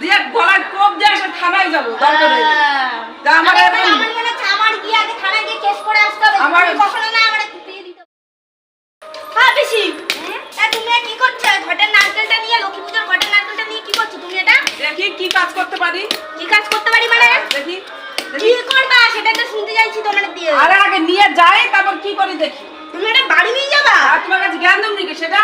দিয়ে গলায় কোপ দিয়ে এসে থানায় যাব দরকার। তা আমার মনে হচ্ছে আমার গিয়ে আগে থানায় গিয়ে কেস করে আসতে হবে। আমার- কখনো না আমার দিয়ে দিতে হ্যাঁ তুমি কি করছ? ঘটের নারকেলটা নিয়ে লক্ষ্মী পুজোর ঘটের নারকেলটা নিয়ে কি করছ তুমি এটা? দেখি কি কাজ করতে পারি। কি কাজ করতে পারি মানে? দেখি কি করবা? সেটা তো শুনতে চাইছি তোমার দিয়ে। আরে আগে নিয়ে যাই তারপর কি করি দেখি। তুমি এটা বাড়ি নিয়ে যাবা? আর তোমার কাছে জ্ঞান সেটা?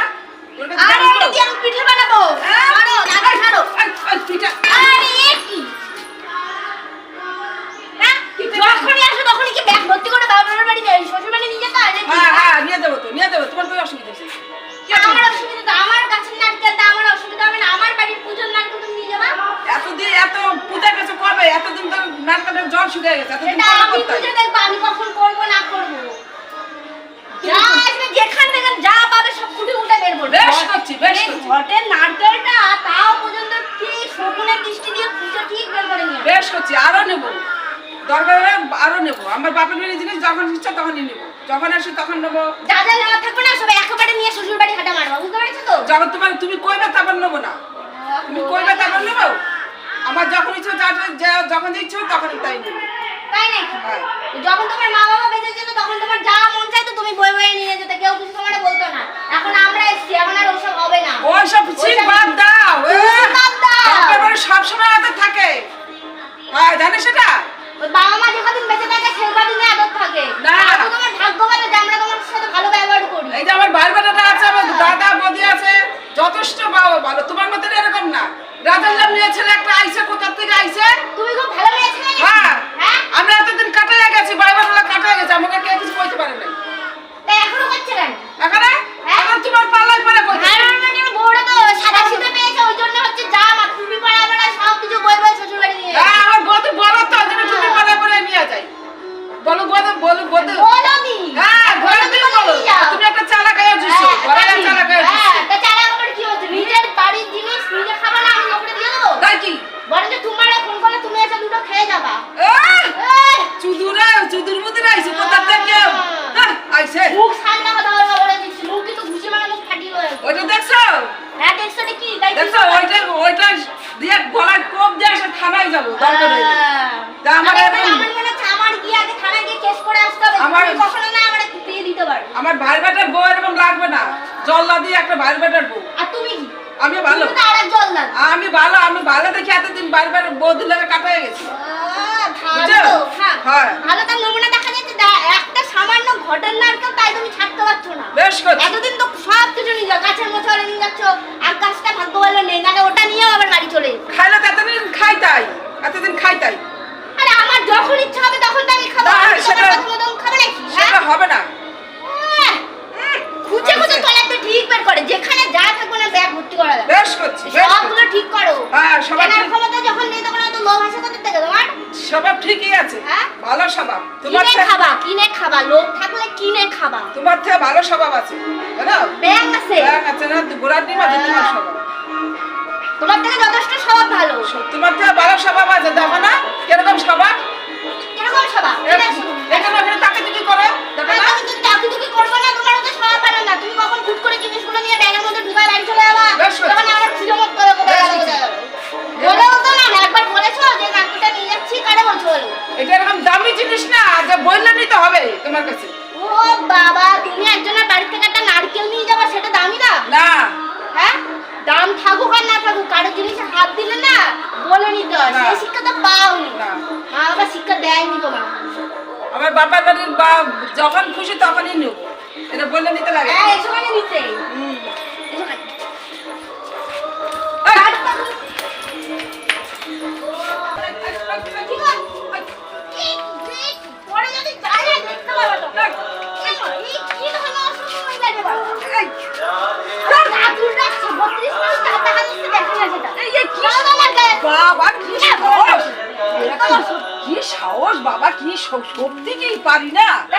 করছি, বেশ এই নারকেলটা তাও পর্যন্ত ঠিক শকুনের দৃষ্টি দিয়ে পুজো ঠিক বের করে নিয়ে বেশ করছি আরও নেব। দরকার হলে আরও নেব। আমার বাপের বাড়ির জিনিস যখন ইচ্ছা তখনই নেব। যখন আসি তখন নেব। যা যা নেওয়া থাকবে না সব একেবারে নিয়ে শ্বশুর বাড়ি হাঁটা মারবা বুঝতে পেরেছ তো? যখন তোমার তুমি কইবে তারপর নেব না। তুমি কইবে তারপর নেব? আমার যখন ইচ্ছা যখন ইচ্ছা তখনই তাই নেব। তাই নাকি? হ্যাঁ। যখন তোমার মা বাবা বেঁচে যেত তখন তোমার যা মন চাইতো তুমি বই বই নিয়ে যেতে কেউ কিছু তোমার বলতো না। এখন আমরা এসছি এখন আর ওসব হবে না। ওইসব চিন বাদ দাও বাদ দাও। বাপের বাড়ি সবসময় আদর থাকে। হ্যাঁ জানিস সেটা? বাবা মা যেদিন বেঁচে থাকে সেই কদিনে আদর থাকে। না। তোমার ভাগ্য ভালো যে আমরা তোমার সাথে ভালো ব্যবহার করি। এই যে আমার ভাই বেটাটা আছে আমার দাদা বদি আছে যথেষ্ট বাবা ভালো তোমার মতন এরকম না। রাজার নাম নিয়ে দরকার। হ্যাঁ। তা আমার এখন- আমার গিয়ে আগে থানায় গিয়ে কেস করে আসতে হবে। আমার- কখনো না আমারে দিয়ে দিতে পারো। আমার ভাই বেটার বউ এরকম লাগবে না জল্লা দিয়ে একটা ভাই বেটার বউ আর তুমি কি? আমি ভালো। আমি ভালো আমি ভালো দেখি এতদিন বারবার বৌদির লাগে কাটাই গেছি ভালো হ্যাঁ। হ্যাঁ। ভালো তার নমুনা দেখা যাচ্ছে একটা সামান্য ঘটনা নারকেল তাই তুমি ছাড়তে পারছ না বেশ করছি এতদিন তো সব কিছু নিয়ে যাও গাছের মোছালে নিয়ে যাচ্ছ আর গাছটা ভাগ্য ভালো নেই নাহলে ওটা নিয়েও আবার বাড়ি চলে। খাইলে তো এতদিন খাই তাই এতদিন খাই তাই। আরে আমার যখন ইচ্ছা হবে তখন তো আমি খাব। না, সেটা- খাব নাকি? হ্যাঁ? সেটা হবে না। খুঁজে খুঁজে তলার তো ঠিক বের করে। যেখানে যা থাকবে না ব্যাগ ভর্তি করা যাবে। বেশ করছি সবগুলো ঠিক করো। হ্যাঁ সবাই কেনার ঠিক- ক্ষমতা যখন নেই তখন তো লোভ আসে কোথা থেকে তোমার? স্বভাব ঠিকই আছে। হ্যাঁ? ভালো স্বভাব। তোমার কিনে খাবা কিনে খাবা। লোভ থাকলে কিনে খাবা। তোমার থেকে ভালো স্বভাব আছে জানো? ব্যাগ আছে। ব্যাং আছে না গোড়ার ডিম আছে তোমার স্বভাব। তোমার থেকে যথেষ্ট স্বভাব ভালো। তোমার থেকে ভালো স্বভাব আছে দেখো না কীরকম স্বভাব? কীরকম স্বভাব? এখানে ওখানে তাকে তুমি করো দেখো না? কিন্তু চাকরি না তোমার স্বভাব ভালো না। তুমি কখন ফুট করে জিনিসগুলো নিয়ে ব্যাগের মধ্যে ঢুকায় বাড়ি চলে যাবা। তখন আমার খুঁজে মত করে। বলেও তো না একবার বলেছ যে নাকুটা নিয়ে যাচ্ছি কারে বলছো বলো? এটা এরকম দামি জিনিস না যে বললে নিতে হবে তোমার কাছে। ও বাবা থাকুক আর না থাকুক কারও জিনিসে হাত দিলে না বলে নিতে হয় না। সেই শিক্ষা তো পাওনি। না। মা বাবা শিক্ষা দেয়নি তোমার আমার বাবার বাড়ির বা যখন খুশি তখনই নিও এটা বলে নিতে লাগে। হ্যাঁ এসো মানে নিতে। হুম। বাবা কি সাহস? কি সাহস বাবা কি সত্যি কি পারি না। তা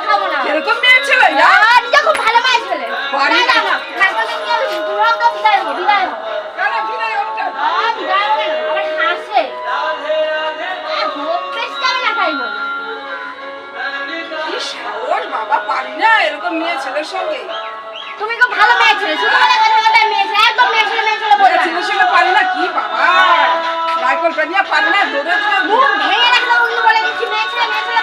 তো এরকম মেয়ে ছেলে ভালো ছেলে। না বাবা পারি না এরকম ছেলের সঙ্গে। তুমি খুব ভালো মেয়ে ছেলে না পারে না কি বাবা? নারকল পানিয়া পারে না মুখ ভেঙে রাখল বলে দিচ্ছি মেয়েছে মেয়েছে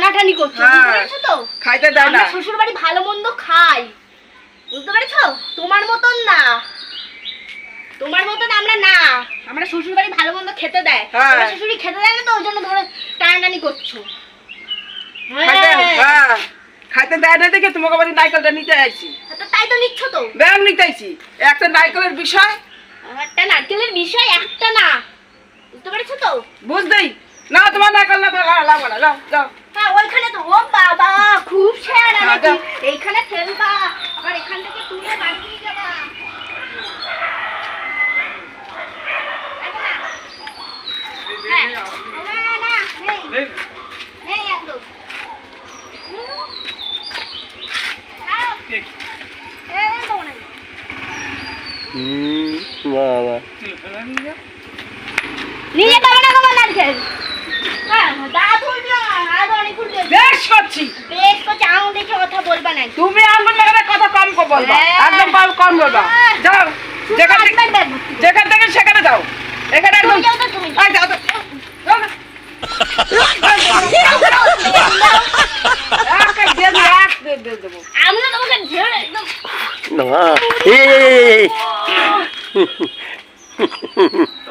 করছ হ্যাঁ। বুঝতে তো? খাইতে দেয় না। শ্বশুর বাড়ি ভালো মন্দ খাই বুঝতে পেরেছ? তোমার মতন না। তোমার মতন আমরা না। আমরা শ্বশুর বাড়ি ভালো মন্দ খেতে দেয়। হ্যাঁ। আমার শ্বশুরি খেতে দেয় না তো ওই জন্য ধরে টানাটানি করছ। খাইতে হ্যাঁ। হ্যাঁ। দেয় না দেখে তোমাকে বাড়ি নাইকেলটা নিতে আইছি। তো তাই তো নিচ্ছ তো? ব্যাগ নিতে আইছি। একটা নাইকেলের বিষয়। একটা নারকেলের বিষয় একটা না। বুঝতে পেরেছ তো? বুঝতেই না তোমার নাইকেল না লাগবে না যাও যাও হ্যাঁ ওইখানে তো ও বাবা খুব শেয়ার হ্যাঁ, নাকি যাও। এইখানে ফেলবা আবার এখান থেকে তুলে বাড়ি নিয়ে যাবা দেখো না? হ্যাঁ। না, না, নেই, নেই একদম। হুম। নাও। এই দেবো না। হুম বাবা নিয়ে যেতে হবে না তোমার নারকেল হ্যাঁ দাদু না দাদু অনেক ঘুরতে বেশ করছি বেশ করছে আঙুল দেখে কথা বলবা না তুমি কথা কম বলবা। একদম কম বলবা যাও যেখান থেকে হাজব্যান্ড ব্যাগ ভর্তি। যেখান থেকে সেখানে যাও এখানে একদম তুমি যাও তো তুমি এই যাও তো। যাও না। এক এক দিয়ে দিই, এক দিয়ে দিয়ে দেবো। আমরা তোমাকে ঝেড়ে একদম না এই, এই, এই, এই, এই।